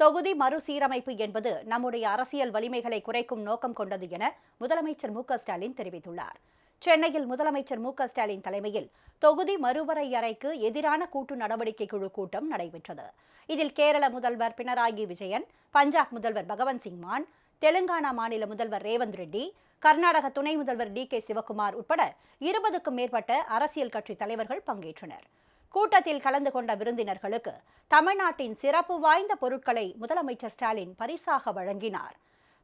தொகுதி மறுசீரமைப்பு என்பது நம்முடைய அரசியல் வலிமைகளை குறைக்கும் நோக்கம் கொண்டது என முதலமைச்சர் மு ஸ்டாலின் தெரிவித்துள்ளார். சென்னையில் முதலமைச்சர் மு ஸ்டாலின் தலைமையில் தொகுதி மறுவரையறைக்கு எதிரான கூட்டு நடவடிக்கை குழு கூட்டம் நடைபெற்றது. இதில் கேரள முதல்வர் பினராயி விஜயன் பஞ்சாப் முதல்வர் பகவந்த் சிங் மான் தெலுங்கானா மாநில முதல்வர் ரேவந்த் ரெட்டி கர்நாடக துணை முதல்வர் டி கே சிவக்குமார் உட்பட இருபதுக்கும் மேற்பட்ட அரசியல் கட்சி தலைவர்கள் பங்கேற்றனர். கூட்டத்தில் கலந்து கொண்ட விருந்தினர்களுக்கு தமிழ்நாட்டின் சிறப்பு வாய்ந்த பொருட்களை முதலமைச்சர் ஸ்டாலின் பரிசாக வழங்கினார்.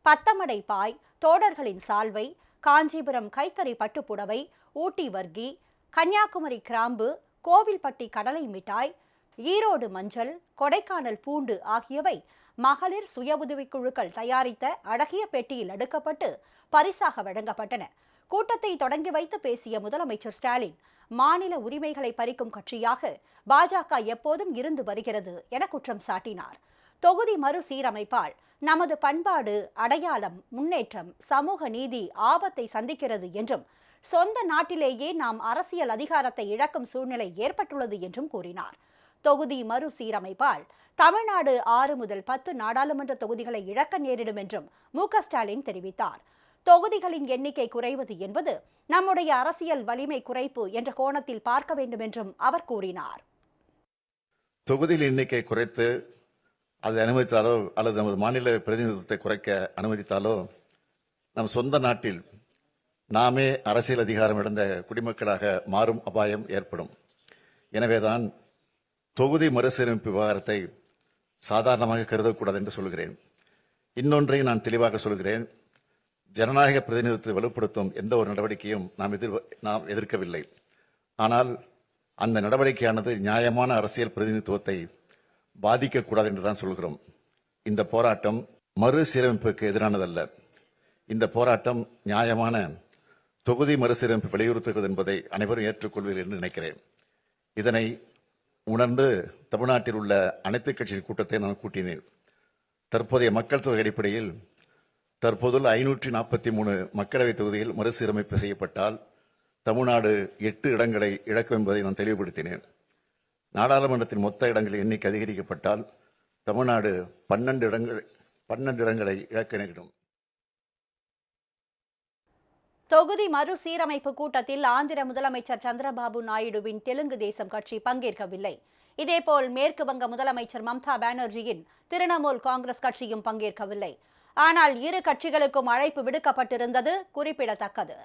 பத்தமடை பாய் தோடர்களின் சால்வை காஞ்சிபுரம் கைத்தறி பட்டுப்புடவை ஊட்டி வர்க்கி கன்னியாகுமரி கிராம்பு கோவில்பட்டி கடலை மிட்டாய் ஈரோடு மஞ்சள் கொடைக்கானல் பூண்டு ஆகியவை மகளிர் சுய உதவிக்குழுக்கள் தயாரித்த அழகிய பெட்டியில் அடுக்கப்பட்டு பரிசாக வழங்கப்பட்டன. கூட்டத்தை தொடங்கி வைத்து பேசிய முதலமைச்சர் ஸ்டாலின் மாநில உரிமைகளை பறிக்கும் கட்சியாக பாஜக எப்போதும் இருந்து வருகிறது என குற்றம் சாட்டினார். தொகுதி மறுசீரமைப்பால் நமது பண்பாடு அடையாளம் முன்னேற்றம் சமூக நீதி ஆபத்தை சந்திக்கிறது என்றும் சொந்த நாட்டிலேயே நாம் அரசியல் அதிகாரத்தை இழக்கும் சூழ்நிலை ஏற்பட்டுள்ளது என்றும் கூறினார். தொகுதி மறுசீரமைப்பால் தமிழ்நாடு ஆறு முதல் பத்து நாடாளுமன்ற தொகுதிகளை இழக்க நேரிடும் என்றும் மு ஸ்டாலின் தெரிவித்தார். தொகுதிகளின் எண்ணிக்கை குறைவது என்பது நம்முடைய அரசியல் வலிமை குறைப்பு என்ற கோணத்தில் பார்க்க வேண்டும் என்றும் அவர் கூறினார். தொகுதியில் எண்ணிக்கை குறைத்து அதை அனுமதித்தாலோ அல்லது நமது மாநில பிரதிநிதித்துவத்தை குறைக்க அனுமதித்தாலோ நம் சொந்த நாட்டில் நாமே அரசியல் அதிகாரம் இழந்த குடிமக்களாக மாறும் அபாயம் ஏற்படும். எனவேதான் தொகுதி மறுசீரமைப்பு விவகாரத்தை சாதாரணமாக கருதக்கூடாது என்று சொல்கிறேன். இன்னொன்றை நான் தெளிவாக சொல்கிறேன். ஜனநாயக பிரதிநிதித்துவத்தை வலுப்படுத்தும் எந்த ஒரு நடவடிக்கையும் நாம் எதிர் நாம் எதிர்க்கவில்லை. ஆனால் அந்த நடவடிக்கையானது நியாயமான அரசியல் பிரதிநிதித்துவத்தை பாதிக்கக்கூடாது என்று தான் சொல்கிறோம். இந்த போராட்டம் மறுசீரமைப்புக்கு எதிரானதல்ல. இந்த போராட்டம் நியாயமான தொகுதி மறுசீரமைப்பு வலியுறுத்துகிறது என்பதை அனைவரும் ஏற்றுக்கொள்வீர்கள் என்று நினைக்கிறேன். இதனை உணர்ந்து தமிழ்நாட்டில் உள்ள அனைத்து கட்சி கூட்டத்தை நான் கூட்டினேன். தற்போதைய மக்கள் தொகை அடிப்படையில் தற்போதுள்ள ஐநூற்றி நாற்பத்தி மூணு மக்களவைத் தொகுதியில் மறுசீரமைப்பு செய்யப்பட்டால் தமிழ்நாடு எட்டு இடங்களை இழக்கும் என்பதை நான் தெளிவுபடுத்தினேன். நாடாளுமன்றத்தின் மொத்த இடங்களின் எண்ணிக்கை அதிகரிக்கப்பட்டால் தமிழ்நாடு பன்னெண்டு இடங்கள் பன்னெண்டு இடங்களை இழக்க நேரிடும். தொகுதி மறுசீரமைப்பு கூட்டத்தில் ஆந்திர முதலமைச்சர் சந்திரபாபு நாயுடுவின் தெலுங்கு தேசம் கட்சி பங்கேற்கவில்லை. இதேபோல் மேற்கு வங்க முதலமைச்சர் மம்தா பானர்ஜியின் திரிணாமுல் காங்கிரஸ் கட்சியும் பங்கேற்கவில்லை. ஆனால் இரு கட்சிகளுக்கும் அழைப்பு விடுக்கப்பட்டிருந்தது குறிப்பிடத்தக்கது.